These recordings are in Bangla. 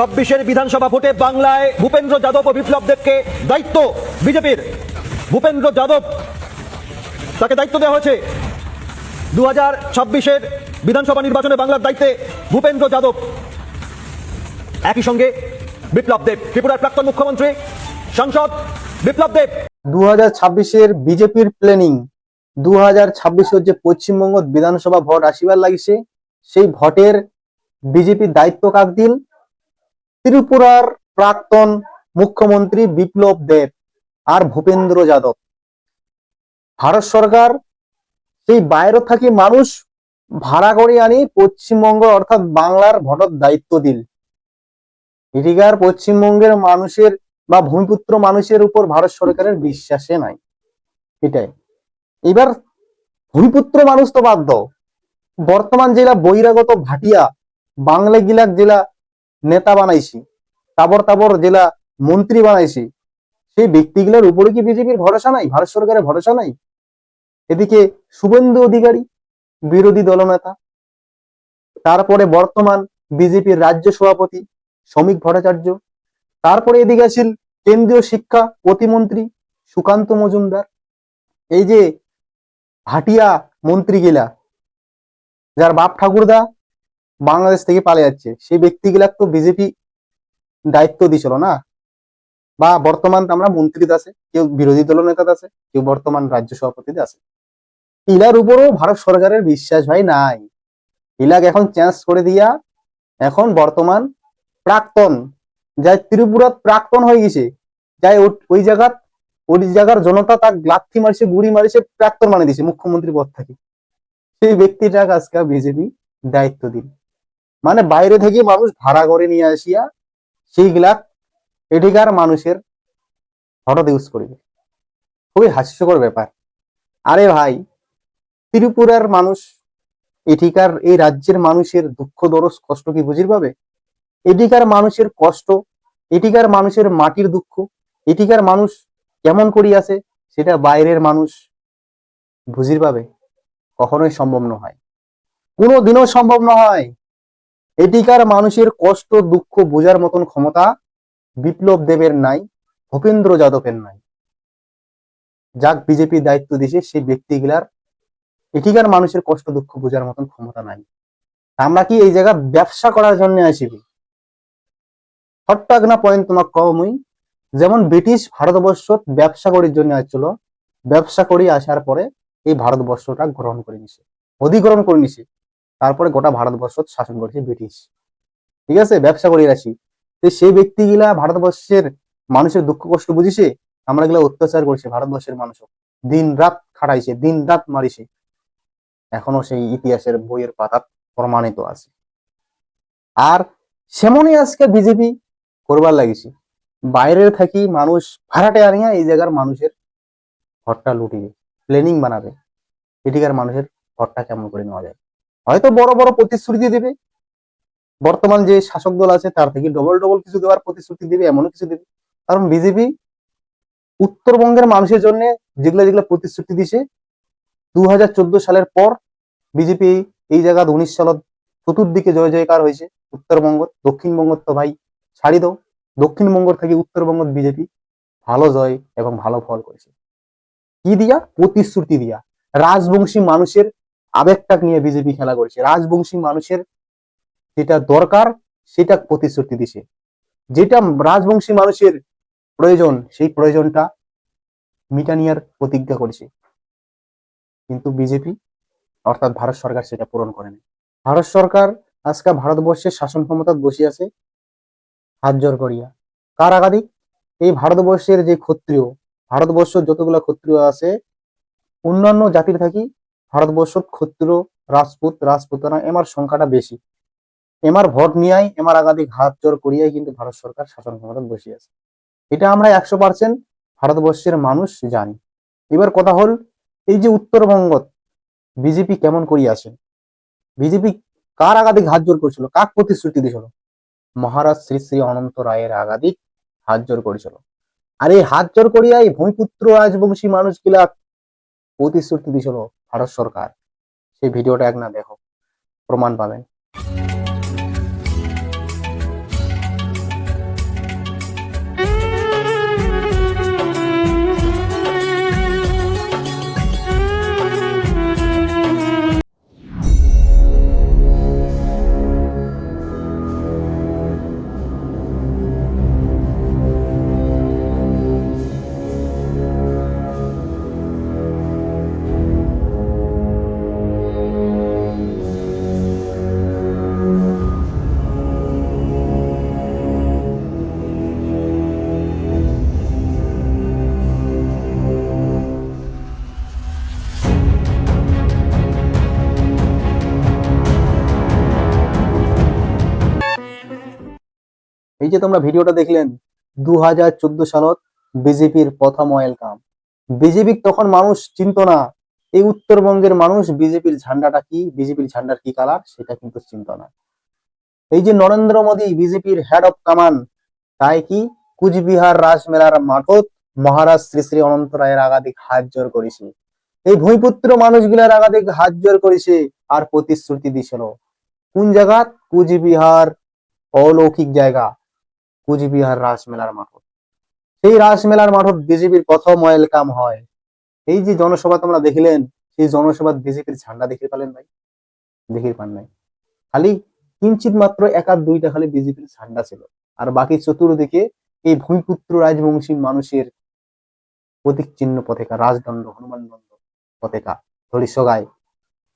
ছাব্বিশের বিধানসভা ভোটে বাংলায় ভূপেন্দ্র যাদব ও বিপ্লব দেবকে দায়িত্ব বিজেপির। ভূপেন্দ্র যাদব তাকে দায়িত্ব দেওয়া হয়েছে। দু হাজার ছাব্বিশের বিধানসভা নির্বাচনে বাংলার দায়িত্বে ভূপেন্দ্র যাদব। একই সঙ্গে বিপ্লব দেব, ত্রিপুরার প্রাক্তন মুখ্যমন্ত্রী, সাংসদ বিপ্লব দেব। দু হাজার ছাব্বিশের বিজেপির প্ল্যানিং দু হাজার ছাব্বিশের যে পশ্চিমবঙ্গ বিধানসভা ভোট আসিবার লাগিছে। সেই ভোটের বিজেপির দায়িত্ব কাক দিল ত্রিপুরার প্রাক্তন মুখ্যমন্ত্রী বিপ্লব দেব আর ভূপেন্দ্র যাদব। ভারত সরকার সেই বাইরে থাকি মানুষ ভাড়া করে আনি পশ্চিমবঙ্গ, অর্থাৎ বাংলার ভোটের দায়িত্ব দিল। এদিকার পশ্চিমবঙ্গের মানুষের বা ভূমিপুত্র মানুষের উপর ভারত সরকারের বিশ্বাসে নাই। এটাই। এবার ভূমিপুত্র মানুষ তো দাও বর্তমান জেলা বহিরাগত ভাটিয়া বাংলা গিলাক জেলা নেতা বানাইছি, তাবর তাবর জেলা মন্ত্রী বানাইছি, সেই ব্যক্তিগুলোর উপরে কি বিজেপির ভরসা নাই, ভারত সরকারের ভরসা নাই? এদিকে শুভেন্দু অধিকারী, বিরোধী দলনেতা, তারপরে বর্তমান বিজেপির রাজ্য সভাপতি শ্রমিক ভট্টাচার্য, তারপরে এদিকে আসিল কেন্দ্রীয় শিক্ষা প্রতিমন্ত্রী সুকান্ত মজুমদার, এই যে ভাটিয়া মন্ত্রী গিলা যার বাপ ঠাকুরদা বাংলাদেশ থেকে পালিয়ে যাচ্ছে। সেই ব্যক্তিগুলা তো বিজেপি দায়িত্ব দিছিল না? বা বর্তমান আমরা মন্ত্রী আছে, কেউ বিরোধী দল নেতা আছে, কেউ বর্তমান রাজ্য সভাপতি আছে। ইলার উপরও ভারত সরকারের বিশ্বাস ভাই নাই। ইলাক এখন চেঞ্জ করে দিয়া এখন বর্তমান প্রাক্তন, যাই ত্রিপুরাত প্রাক্তন হয়ে গেছে, যাই ওই জায়গাত ওই জায়গার জনতা তাক লাথি মারিছে গুড়ি মারিছে, প্রাক্তন মানে দিছে মুখ্যমন্ত্রী পদ থেকে। সেই ব্যক্তিটা আজকে বিজেপি দায়িত্ব দিন মানে বাইরে থেকে মানুষ ভাড়া করে নিয়ে আসিয়া সেইগুলা এটিকার মানুষের হঠাৎ ইউজ করিবে। খুবই হাস্যকর ব্যাপার। আরে ভাই, ত্রিপুরার মানুষ এটিকার এই রাজ্যের মানুষের দুঃখ দরস কষ্ট কি বুঝির পাবে? এটিকার মানুষের কষ্ট এটিকার মানুষের মাটির দুঃখ এটিকার মানুষ কেমন করি আছে সেটা বাইরের মানুষ বুঝির পাবে। কখনোই সম্ভব নয়। কোনো দিনও সম্ভব নয়। এটিকার মানুষের কষ্ট, দুঃখ বোঝার মতন ক্ষমতা বিপ্লব দেবের নাই, ভূপেন্দ্র যাদবের নাই। যাক, বিজেপি দায়িত্ব দিছে সেই ব্যক্তিগুলার এটিকার মানুষের কষ্ট, দুঃখ বোঝার মতন ক্ষমতা নাই। আমরা কি এই জায়গা ব্যবসা করার জন্য আসিবি হঠাৎ না পয়েন্ট তোমাক কও মুই। যেমন ব্রিটিশ ভারতবর্ষ ব্যবসা করির জন্য আসছিল, ব্যবসা করি আসার পরে এই ভারতবর্ষটা গ্রহণ করে নিছে, অধিগ্রহণ করে নিছে। তারপরে গোটা ভারতবর্ষ শাসন করেছে ব্রিটিশ। ঠিক আছে? ব্যবসা করে আসি তো সেই ব্যক্তিগুলা ভারতবর্ষের মানুষের দুঃখ কষ্ট বুঝিছে? আমরা গুলা অত্যাচার করছে ভারতবর্ষের মানুষ দিন রাত খাটাইছে দিন রাত মারিছে। এখনও সেই ইতিহাসের বইয়ের পাতা প্রমাণিত আছে। আর সেমনই আজকে বিজেপি করবার লাগিছে। বাইরে থাকি মানুষ ভাড়াটে আনিয়া এই জায়গার মানুষের ঘরটা লুটিবে, প্ল্যানিং বানাবে। এটিকার মানুষের ঘরটা কেমন করে নেওয়া যায়? হয়তো বড় বড় প্রতিশ্রুতি দেবে। বর্তমান যে শাসক দল আছে, তার থেকে ডবল ডবল কিছু দেওয়ার প্রতিশ্রুতি দেবে, এমনও কিছু দেবে। কারণ বিজেপি উত্তরবঙ্গের মানুষের জন্য যেগুলো যেগুলো প্রতিশ্রুতি দিছে দুই হাজার চোদ্দ সালের পর বিজেপি এই জায়গা উনিশ সালত চতুর্দিকে জয় জয়কার হয়েছে উত্তরবঙ্গ। দক্ষিণবঙ্গ তো ভাই ছাড়ি দাও। দক্ষিণবঙ্গ থেকে উত্তরবঙ্গ বিজেপি ভালো জয় এবং ভালো ফল করেছে। কি দিয়া? প্রতিশ্রুতি দিয়া। রাজবংশী মানুষের আবেগটা নিয়ে বিজেপি খেলা করেছে। রাজবংশী মানুষের যেটা দরকার, সেটা প্রতিশ্রুতি দিছে। যেটা রাজবংশী মানুষের প্রয়োজন, সেই প্রয়োজনটা মিটানিয়ার প্রতিজ্ঞা করেছে। কিন্তু বিজেপি অর্থাৎ ভারত সরকার সেটা পূরণ করেনি। ভারত সরকার আজকে ভারতবর্ষের শাসন ক্ষমতা বসে আছে হাত জোর করিয়া। কার আগাদিক এই ভারতবর্ষের যে ক্ষত্রিয় ভারতবর্ষ যতগুলা ক্ষত্রিয় আছে, অন্যান্য জাতির থাকি ভারতবর্ষ ক্ষত্রিয় রাজপুত রাজপুতানা এমার সংখ্যাটা বেশি। এমার ভোট নিয়াই, এমার আগাদিক হাত জোর করিয়াই কিন্তু ভারত সরকার শাসন ক্ষমতা বসে আছে। এটা আমরা একশো পার্সেন্ট ভারতবর্ষের মানুষ জানি। এবার কথা হল, এই যে উত্তরবঙ্গ, বিজেপি কেমন করিয়াছে বিজেপি কার আগাদিক হাত জোর করছিল? কাক প্রতিশ্রুতি দিয়েছিল? মহারাজ শ্রী শ্রী অনন্ত রায়ের আগাদিক হাত জোর করেছিল। আর এই হাত জোর করিয়া এই ভূমিপুত্র রাজবংশী মানুষগুলা প্রতিশ্রুতি দিয়েছিল ভারত সরকার। সেই ভিডিওটা এক না দেখো প্রমাণ পাবেন। এই যে তোমরা ভিডিওটা দেখলেন দু হাজার চোদ্দ সালত বিজেপির প্রথম ওয়েলকাম বিজেপি তখন মানুষ চিনত না, এই উত্তরবঙ্গের মানুষ বিজেপির ঝান্ডাটা কি, বিজেপির ঝান্ডার কি কালার সেটা কিন্তু চিনত না। এই যে নরেন্দ্র মোদী বিজেপির হেড অফ কামান তাই কি? কুচবিহার রাসমেলার মাঠত মহারাজ শ্রী শ্রী অনন্ত রায়ের আগাধিক হাত জোর করেছে। এই ভূমিপুত্র মানুষগুলার আগাধিক হাত জোর করেছে আর প্রতিশ্রুতি দিছিল। কোন জায়গা? কুচবিহার অলৌকিক জায়গা। কুচবিহার রাসমেলার মাঠ সেই রাসমেলার মাঠত বিজেপির প্রথম ওয়েলকাম হয়। এই যে জনসভা তোমরা দেখিলেন, সেই জনসভা বিজেপির ঝান্ডা দেখতে পেলেন ভাই দেখতে পান নাই। খালি কিঞ্চিত মাত্র এক আধ দুইটা খালি বিজেপির ঝান্ডা ছিল। আর বাকি চতুর্দিকে এই ভূমিপুত্র রাজবংশী মানুষের প্রতীক চিহ্ন পতাকা, রাজদণ্ড, হনুমান দণ্ড পতাকা ধরি সগায়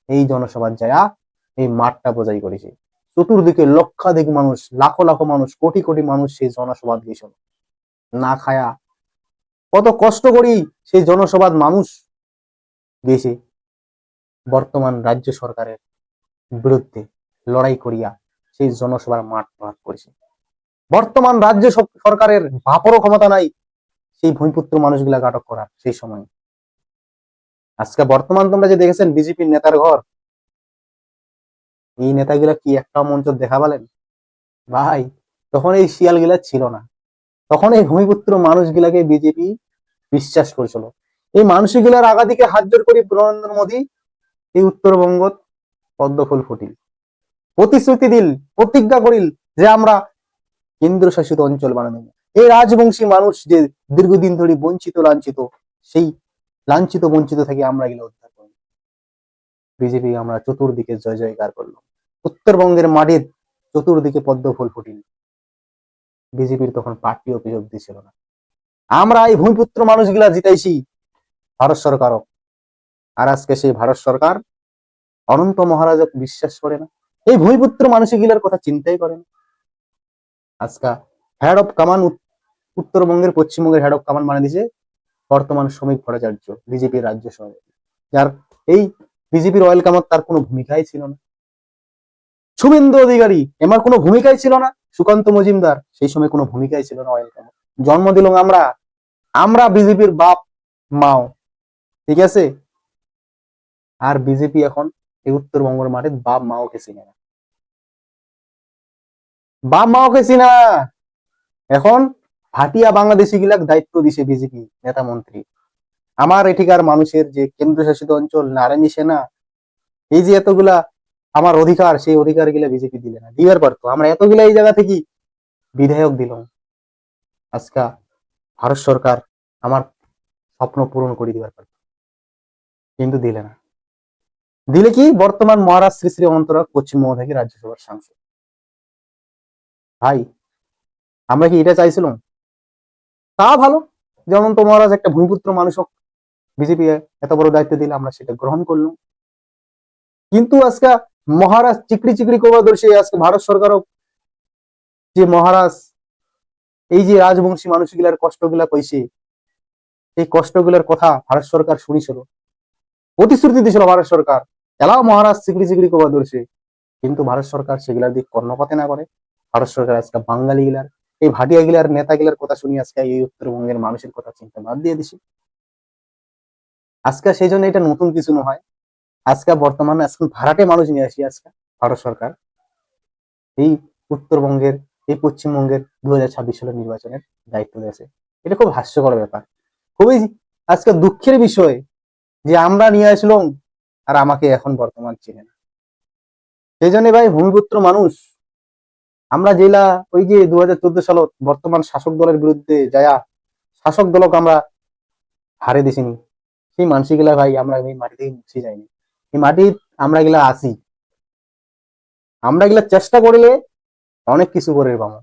এই জনসভার জায়গা এই মাঠটা বোঝাই করেছে। চতুর্দিকে লক্ষাধিক মানুষ, লাখো লাখো মানুষ, কোটি কোটি মানুষ সেই জনসভা গিয়েছিল। না খায়া কত কষ্ট করি সেই জনসভার মানুষ গেছে। বর্তমান রাজ্য সরকারের বিরুদ্ধে লড়াই করিয়া সেই জনসভার মাঠ ভাগ করেছে। বর্তমান রাজ্য সরকারের বাপরও ক্ষমতা নাই সেই ভূমিপুত্র মানুষগুলা আটক করার সেই সময়। আজকে বর্তমান তোমরা যে দেখেছেন বিজেপির নেতার ঘর এই নেতাগুলা কি একটা মঞ্চ দেখা পেলেন ভাই, তখন এই শিয়ালগুলা ছিল না। তখন এই ভূমিপুত্র মানুষগুলাকে বিজেপি বিশ্বাস করেছিল। এই মানুষগুলার আগাদিকে হাত জোর করি নরেন্দ্র মোদী এই উত্তরবঙ্গ পদ্মফুল ফুটিল। প্রতিশ্রুতি দিল, প্রতিজ্ঞা করিল যে আমরা কেন্দ্র শাসিত অঞ্চল বানানো এই রাজবংশী মানুষ যে দীর্ঘদিন ধরে বঞ্চিত লাঞ্ছিত, সেই লাঞ্ছিত বঞ্চিত থেকে আমরা করব বিজেপি আমরা চতুর্দিকে জয় জয়কার করলাম। উত্তরবঙ্গের মাটির চতুর্দিকে পদ্ম ফুল ফুটিল। বিজেপির তখন পার্টি অফিস অব্দি ছিল না। আমরা এই ভূমিপুত্র মানুষগুলা জিতাইছি, ভারত সরকারও আর আজকে সেই ভারত সরকার অনন্ত মহারাজক বিশ্বাস করে না। এই ভূমিপুত্র মানুষগুলার কথা চিন্তাই করে না। আজকা হেড অফ কামান উত্তরবঙ্গের, পশ্চিমবঙ্গের হেড অফ কামান মানে দিছে বর্তমান শ্রমিক ভট্টাচার্য, বিজেপির রাজ্য সভাপতি। যার এই বিজেপির অয়েল কামার তার কোনো ভূমিকাই ছিল না। শুভেন্দু অধিকারী, এমার কোনো ভূমিকাই ছিল না? সুকান্ত মজুমদার, সেই সময় কোনো ভূমিকাই ছিল না অয়েল কামার জন্ম দিল আমরা আমরা বিজেপির বাপ, মাও। ঠিক আছে? আর বিজেপি এখন এই উত্তরবঙ্গের মাঠে বাপ, মাওকে চিনে না। বাপ, মাওকে চিনা এখন ভাটিয়া বাংলাদেশি গিলাক দায়িত্ব দিছে বিজেপি নেতা মন্ত্রী। আমার এঠিকার মানুষের যে কেন্দ্রশাসিত অঞ্চল, নারায়ণী সেনা, এই যে এতগুলা আমার অধিকার, সেই অধিকারগুলা বিজেপি দিলে না। দিবার পারতো আমরা এতগুলা এই জায়গা থেকে বিধায়ক দিলাম। আজকা ভারত সরকার আমার স্বপ্ন পূরণ করে দিবার পারত কিন্তু দিলে না। দিলে কি? বর্তমান মহারাজ শ্রী শ্রী অনন্তরাগ পশ্চিমবঙ্গ থেকে রাজ্যসভার সাংসদ। ভাই, আমরা কি এটা চাইছিলাম? তা ভালো। যে অনন্ত মহারাজ একটা ভূমিপুত্র মানুষ হোক বিজেপি এত বড় দায়িত্ব দিলে আমরা সেটা গ্রহণ করলাম। কিন্তু আজকে মহারাজ চিকড়ি চিকড়ি করবার দর্শে আজকে ভারত সরকারও যে মহারাজ, এই যে রাজবংশী মানুষগুলার কষ্টগুলা কইছে, এই কষ্টগুলার কথা ভারত সরকার শুনিছিল, প্রতিশ্রুতি দিয়েছিল ভারত সরকার, এলাও মহারাজ চিকড়ি চিকড়ি করবার দর্শে কিন্তু ভারত সরকার সেগুলার দিক কর্ণপাতে না করে। ভারত সরকার আজকে বাঙালি গিলার এই ভাটিয়া গিলার নেতা গিলার কথা শুনি আজকে এই উত্তরবঙ্গের মানুষের কথা চিন্তা বাদ দিয়ে দিছি। আজকে সেই জন্য এটা নতুন কিছু নয় আজকে বর্তমানে এখন ভাড়াটে মানুষ নিয়ে আসি আজকে ভারত সরকার। এই উত্তরবঙ্গের, এই পশ্চিমবঙ্গের দু হাজার ছাব্বিশ সালের নির্বাচনের দায়িত্ব দিয়েছে এটা খুব হাস্যকর ব্যাপার। খুবই আজকে দুঃখের বিষয় যে আমরা নিয়ে আসলাম আর আমাকে এখন বর্তমান চিনে না। সেই জন্য ভাই ভূমিপুত্র মানুষ, আমরা জেলা ওই যে দু হাজার চোদ্দ সালত বর্তমান শাসক দলের বিরুদ্ধে যায়া শাসক দলক আমরা হারে দিছিনি সেই মানসিকগুলা ভাই আমরা এই মাটি থেকে মুছে যাইনি। এই মাটি আমরা গেলা আসি আমরা গেলা চেষ্টা করলে অনেক কিছু করে পাবো।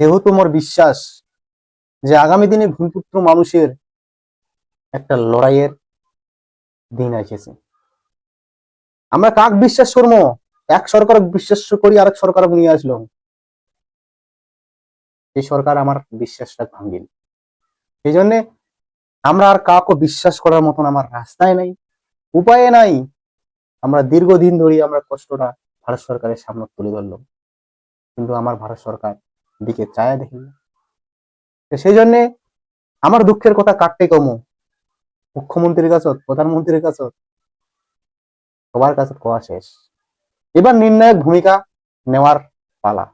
সেহেতু মোর বিশ্বাস যে আগামী দিনে ভূমিপুত্র মানুষের একটা লড়াইয়ের দিন আসেছে আমরা কাক বিশ্বাস করব? এক সরকার বিশ্বাস করি, আরেক সরকার নিয়ে আসলো। এই সরকার আমার বিশ্বাসটা ভাঙ্গিল সেই জন্যে আমরা আর কাউকে বিশ্বাস করার মতন আমার রাস্তায় নাই, উপায়ে নাই। আমরা দীর্ঘদিন ধরে আমরা কষ্টটা ভারত সরকারের সামনে তুলে ধরলাম। কিন্তু আমার ভারত সরকার দিকে চায় দেখি সেই জন্যে আমার দুঃখের কথা কাটতে কমো। মুখ্যমন্ত্রীর কাছে প্রধানমন্ত্রীর কাছে সবার কাছে কোয়া শেষ। এবার নির্ণায়ক ভূমিকা নেওয়ার পালা।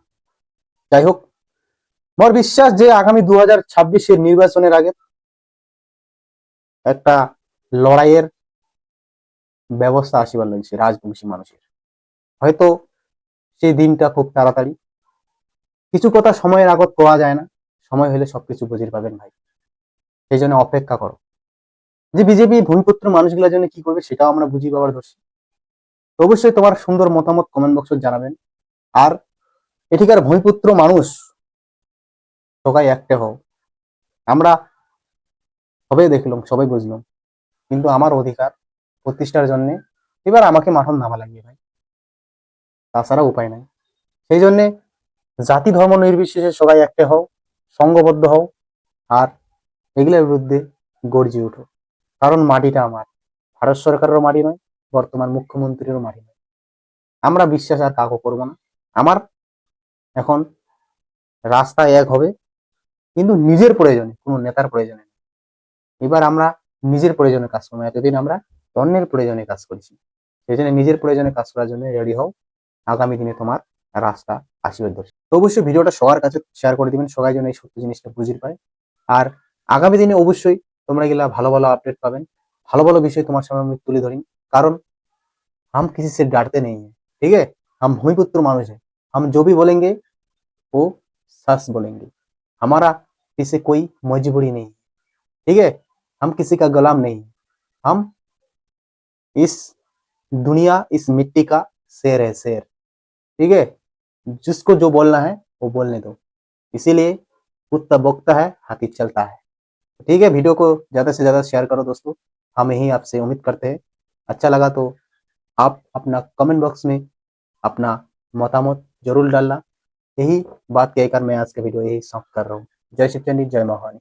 যাই হোক মোর বিশ্বাস যে আগামী দু হাজার নির্বাচনের আগে একটা লড়াইয়ের ব্যবস্থা আসিবার লাগছে রাজবংশী মানুষের। হয়তো সেই দিনটা খুব তাড়াতাড়ি। কিছু কথা সময়ের আগত পাওয়া যায় না। সময় হলে সবকিছু বুঝির পাবেন ভাই। সেই জন্য অপেক্ষা করো। যে বিজেপি ভূমিপুত্র মানুষগুলোর জন্য কি করবে সেটাও আমরা বুঝি পাওয়ার ধরছি। অবশ্যই তোমার সুন্দর মতামত কমেন্ট বক্সে জানাবেন। আর এঠিকার ভূমিপুত্র মানুষ, সবাই একটা হও। আমরা সবাই দেখলাম সবাই বুঝলাম। কিন্তু আমার অধিকার প্রতিষ্ঠার জন্য এবার আমাকে মাঠন নামা লাগবে ভাই। তাছাড়া উপায় নাই। সেই জন্যে জাতি ধর্ম নির্বিশেষে সবাই একটা হও সংঘবদ্ধ হও, আর এগুলোর বিরুদ্ধে গর্জে উঠো। কারণ মাটিটা আমার। ভারত সরকারেরও মাটি নয়, বর্তমান মুখ্যমন্ত্রীরও মাটি নয়। আমরা বিশ্বাস আর কাকও করব না। আমার এখন রাস্তা এক হবে, কিন্তু নিজের প্রয়োজনে, কোনো নেতার প্রয়োজনে। এবার আমরা নিজের প্রয়োজনে কাজ করবো এতদিন আমরা অন্যের প্রয়োজনে কাজ করছি সেই জন্য নিজের প্রয়োজনে কাজ করার জন্য রেডি হও আগামী দিনে তোমার রাস্তা আসবে দর্শক তো অবশ্যই ভিডিওটা সবার কাছে শেয়ার করে দিবেন সবাই যেন এই সত্য জিনিসটা বুঝির পায় আর আগামী দিনে অবশ্যই তোমরা গেলা ভালো ভালো আপডেট পাবেন ভালো ভালো বিষয় তোমার সামনে আমি তুলে ধরি কারণ हम किसी से डरते नहीं है ठीक है हम भूमिपुत्र मानुष है हम जो भी बोलेंगे वो सच बोलेंगे हमारा किसी कोई मजबूरी नहीं है ठीक है हम किसी का गुलाम नहीं हम इस दुनिया, इस मिट्टी का शेर है, शेर। ठीक है? जिसको जो बोलना है, वो बोलने दो। इसीलिए कुत्ता बोकता है हाथी चलता है। ठीक है? वीडियो को ज़्यादा से ज़्यादा शेयर करो दोस्तों। हम यही आपसे उम्मीद करते हैं। अच्छा लगा तो आप अपना कमेंट बॉक्स में अपना मतामत ज़रूर डालना। यही बात कहकर मैं आज का वीडियो यही समाप्त कर रहा हूँ। जय शिव चंडी जय महावानी